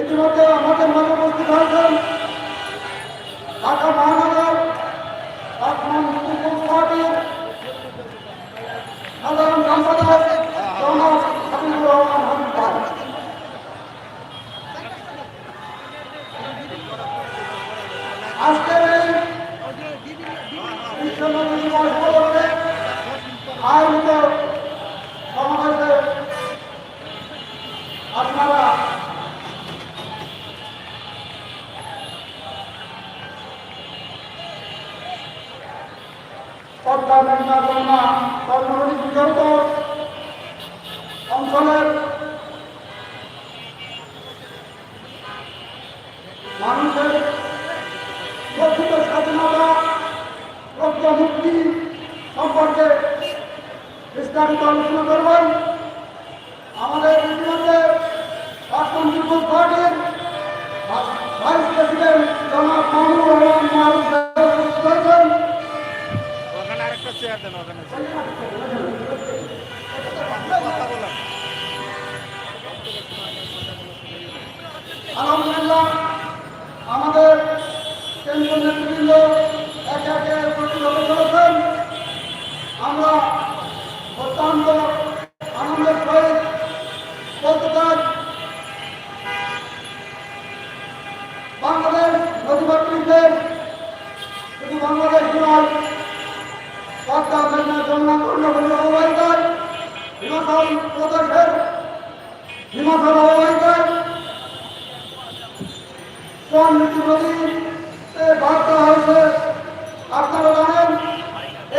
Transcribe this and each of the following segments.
ইতিমধ্যে আমাদের মাঝে উপস্থিত হয়েছেন ঢাকা মহানগর সাধারণ সম্পাদক পদ্মা মেঘনা যমুনা কর্মসূচি বিগত অঞ্চলের মানুষের প্রকৃত স্বাধীনতা প্রকৃত মুক্তি সম্পর্কে বিস্তারিত আলোচনা করবেন আমাদের ইতিমধ্যে প্রাক্তন পিপুলস পার্টির ভাইস প্রেসিডেন্ট জনাব মাহমুদুর রহমান মাহমুদ সাহেব উপস্থিত হয়েছেন ওখানে আরেকটা চেয়ার দেন ওখানে আলহামদুলিল্লাহ আমাদের কেন্দ্রীয় নেতৃবৃন্দ একে একে প্রতিরোধ করেছেন আমরা অত্যন্ত আনন্দের সহিত বলতে চাই বাংলাদেশ নদীবাসীদের শুধু বাংলাদেশ নয় পদ্মা মেঘনা কর্ণফুলী অববাহিকায়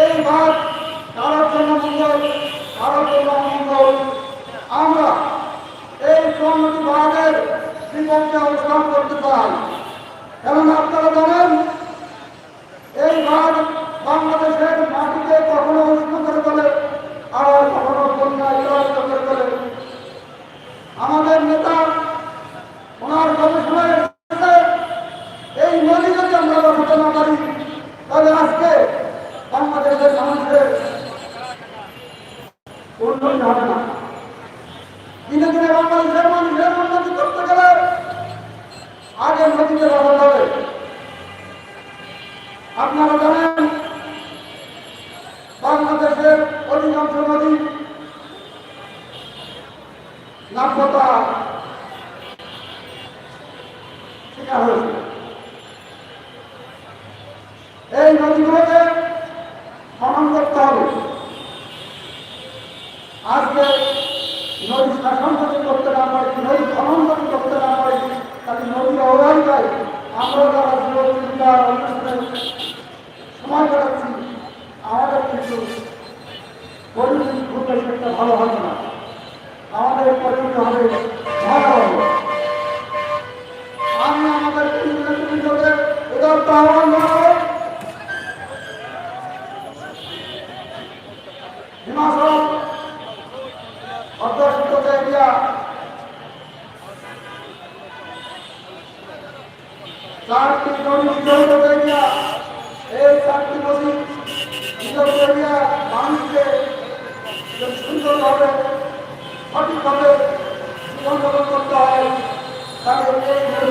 এই ভাগ কারোর জন্য আমরা এই সমৃদ্ধি ভাগের বিপক্ষে অবস্থান করতে চাই কারণ আপনারা জানেন এই ভাগ বাংলাদেশের মাটিকে কখনো উষ্ণ করে তোলে আর কখনো বন্যায় জড়িত করে তোলে আমাদের নেতা ওনার গবেষণায় এসেছে, এই নদী যদি আমরা রক্ষা না করি তাহলে আজকে বাংলাদেশের মানুষের উন্নতি হবে না দিনে দিনে বাংলাদেশের মানুষের উন্নতি করতে গেলে নদীকে বাঁচাতে হবে আপনারা জানেন, বাংলাদেশের অধিকাংশ নদী নাব্যতা শিকার হয়েছে। এই নদীগুলোকে খনন করতে হবে। আজকে নদী শাসন যদি করতে না পারি নদী খনন করতে না তাহলে নদী অবহেলিকায় আমরা যারা জীবিকার অনুষ্ঠানে সময় কাটাচ্ছি আমাদের কিন্তু পরিস্থিতি খুব একটা ভালো হবে না। আমাদের পরিণত হবে ভয়াবহ আমি আমাদের নেতৃবৃন্দকে উদার্ত আহ্বান জানাব হিমাচল অধ্যুষিত এরিয়া চারটি নদী বিজড়িত এরিয়া এই চারটি নদী বিজড়িত এরিয়া মানুষকে যে সুন্দরভাবে সঠিকভাবে জীবনযাপন করতে হয় তাহলে এই নদী বাহিকা নদী অববাহিকায়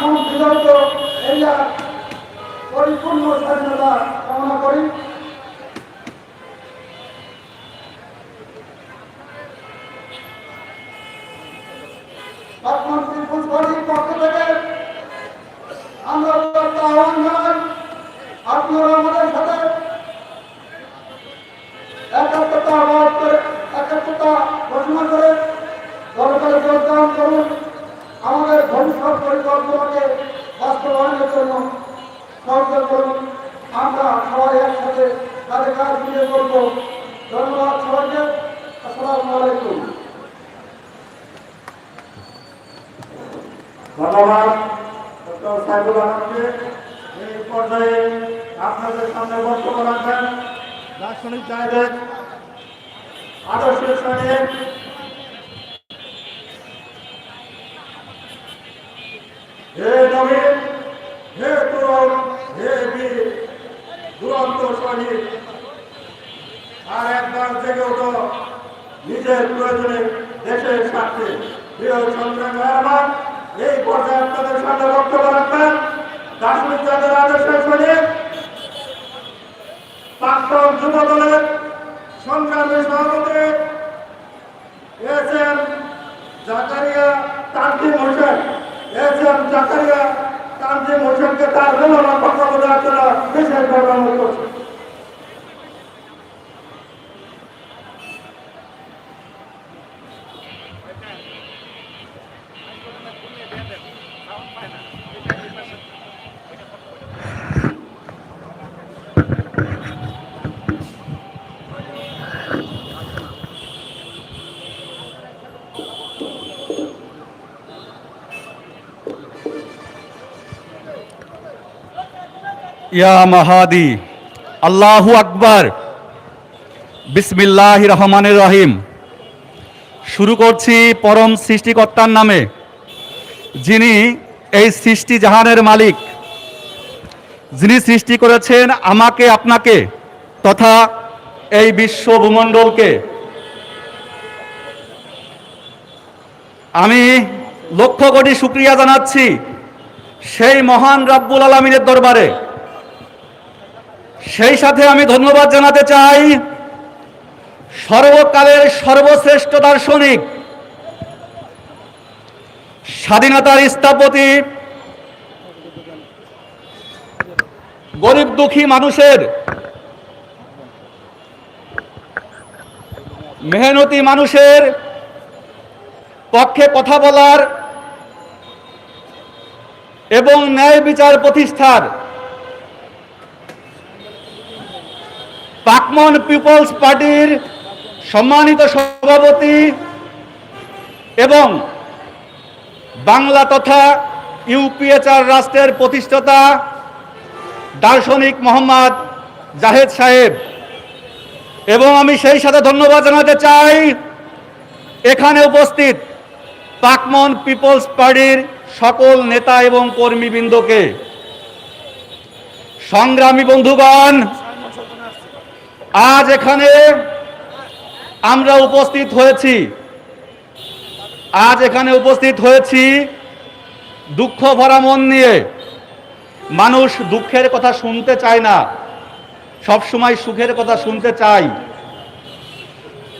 বিধত এরিয়ার পরিপূর্ণ স্বাধীনতা কামনা করি। পক্ষ থেকে আমরা আহ্বান জানাই আপনারা আমাদের সাথে একাত্মতা সাইবুল আলমকে এই পর্যায়ে আপনাদের সামনে বক্তব্য রাখবেন। দার্শনিক জায়দের আদর্শ সৈনিক হে নবীন, হে তরুণ হে বীর, দুরন্ত সৈনিক। আর একবার জেগে ওঠো, নিজের প্রয়োজনে দেশের স্বার্থে। প্রিয় রহমান এই পর্যায়ে আপনাদের সামনে বক্তব্য রাখবেন দার্শনিক যাদের আদর্শের সৈনিক, প্রাক্তন যুব দলের সংগ্রামী সভাপতি S M Zakaria Tanzim Hossain. S M Zakaria Tanzim হোসেনকে তার মূল্যবান বক্তব্য দেওয়ার জন্য বিশেষভাবে অনুরোধ করছি। ইয়া মাহাদি, আল্লাহু আকবার। বিসমিল্লাহ রহমানের রহিম। শুরু করছি পরম সৃষ্টিকর্তার নামে, যিনি এই সৃষ্টি জাহানের মালিক। যিনি সৃষ্টি করেছেন আমাকে, আপনাকে, তথা এই বিশ্ব ভূমণ্ডলকে। আমি লক্ষ কোটি শুক্রিয়া জানাচ্ছি সেই মহান রাব্বুল আলমিনের দরবারে। সেই সাথে আমি ধন্যবাদ জানাতে চাই সর্বকালের সর্বশ্রেষ্ঠ দার্শনিক, স্বাধীনতার স্থপতি, গরিব দুঃখী মানুষের মেহনতি মানুষের পক্ষে কথা বলার এবং ন্যায় বিচার প্রতিষ্ঠার পাকমন পিপলস পার্টির সম্মানিত সভাপতি এবং বাংলা তথা ইউপিএচআর রাষ্ট্রের প্রতিষ্ঠাতা দার্শনিক মোহাম্মদ জাহেদ সাহেব। এবং আমি সেই সাথে ধন্যবাদ জানাতে চাই, এখানে উপস্থিত পাকমন পিপলস পার্টির সকল নেতা এবং কর্মীবৃন্দকে। সংগ্রামী বন্ধুগণ আজ এখানে আমরা উপস্থিত হয়েছি। আজ এখানে উপস্থিত হয়েছি দুঃখ ভরা মন নিয়ে। মানুষ দুঃখের কথা শুনতে চায় না। সব সময় সুখের কথা শুনতে চাই।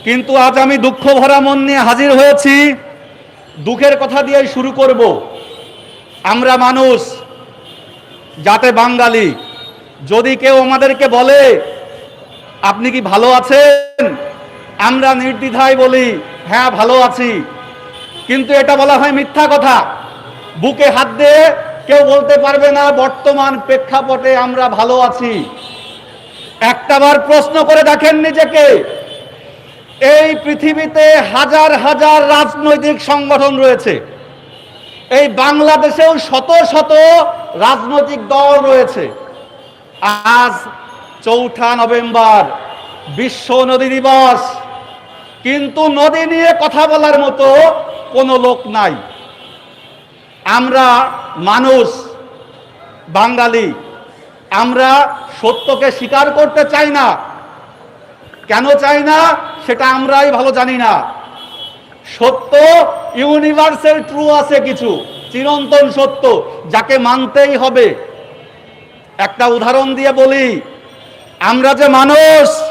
কিন্তু আজ আমি দুঃখ ভরা মন নিয়ে হাজির হয়েছি। দুঃখের কথা দিয়ে শুরু করব। আমরা মানুষ, যাতে বাঙালি, যদি কেউ আমাদেরকে বলে আপনি কি ভালো আছেন? আমরা নির্দ্বিধায় বলি হ্যাঁ ভালো আছি। কিন্তু এটা বলা হয় মিথ্যা কথা। বুকে হাত দিয়ে কেউ বলতে পারবে না, বর্তমান প্রেক্ষাপটে আমরা ভালো আছি। একটাবার প্রশ্ন করে দেখেন নিজেকে। এই পৃথিবীতে হাজার হাজার রাজনৈতিক সংগঠন রয়েছে। এই বাংলাদেশেও শত শত রাজনৈতিক দল রয়েছে। আজ চৌঠা নভেম্বর বিশ্ব নদী দিবস। কিন্তু নদী নিয়ে কথা বলার মতো কোনো লোক নাই। আমরা মানুষ, বাঙালি, আমরা সত্যকে স্বীকার করতে চাই না। কেন চাই না সেটা আমরাই ভালো জানি না। সত্য ইউনিভার্সাল ট্রু আছে কিছু, চিরন্তন সত্য, যাকে মানতেই হবে। একটা উদাহরণ দিয়ে বলি আমরা যে মানুষ,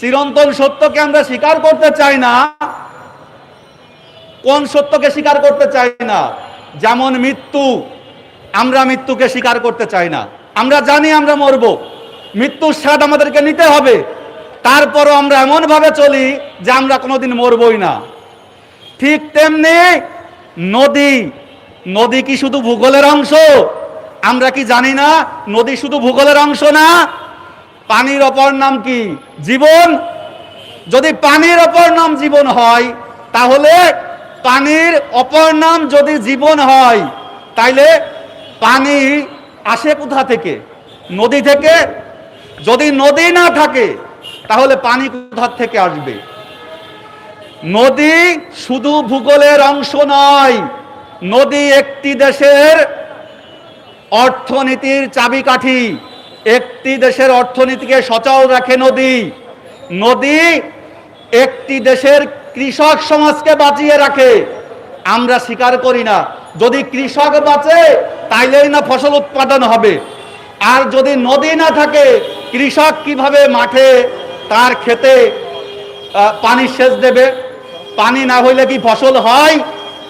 চিরন্তন সত্যকে আমরা স্বীকার করতে চাই না। কোন সত্যকে স্বীকার করতে চাই না? যেমন মৃত্যু, আমরা মৃত্যুকে স্বীকার করতে চাই না। আমরা জানি আমরা মরব। মৃত্যুর স্বাদ আমাদেরকে নিতে হবে। তারপরও আমরা এমনভাবে চলি যে আমরা কোনোদিন মরবই না। ঠিক তেমনি নদী নদী কি শুধু ভূগোলের অংশ? আমরা কি জানি না, নদী শুধু ভূগোলের অংশ না পানির অপর নাম কি? জীবন। যদি পানির অপর নাম জীবন হয়, তাহলে পানির অপর নাম যদি জীবন হয়, তাইলে পানি আসে কোথা থেকে? নদী থেকে। যদি নদী না থাকে, তাহলে পানি কোথা থেকে আসবে? নদী শুধু ভূগোলের অংশ নয়, নদী একটি দেশের অর্থনীতির চাবিকাঠি। একটি দেশের অর্থনীতিকে সচল রাখে নদী। নদী একটি দেশের কৃষক সমাজকে বাঁচিয়ে রাখে। আমরা স্বীকার করি না, যদি কৃষক বাঁচে, তাইলেই না ফসল উৎপাদন হবে। আর যদি নদী না থাকে, কৃষক কীভাবে মাঠে তার খেতে পানি সেচ দেবে? পানি না হইলে কি ফসল হয়?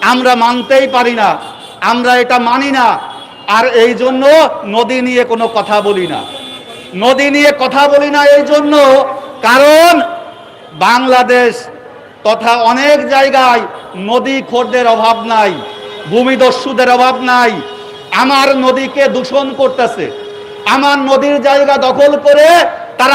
আমরা মানতেই পারি না। আমরা এটা মানি না। আর এই জন্য নদী নিয়ে কোনো কথা বলি না। নদী নিয়ে কথা বলি না এই জন্য কারণ বাংলাদেশ তথা অনেক জায়গায় নদী খোরদের অভাব নাই, ভূমিদস্যুদের অভাব নাই। আমার নদীকে দূষণ করতেছে। আমার নদীর জায়গা দখল করে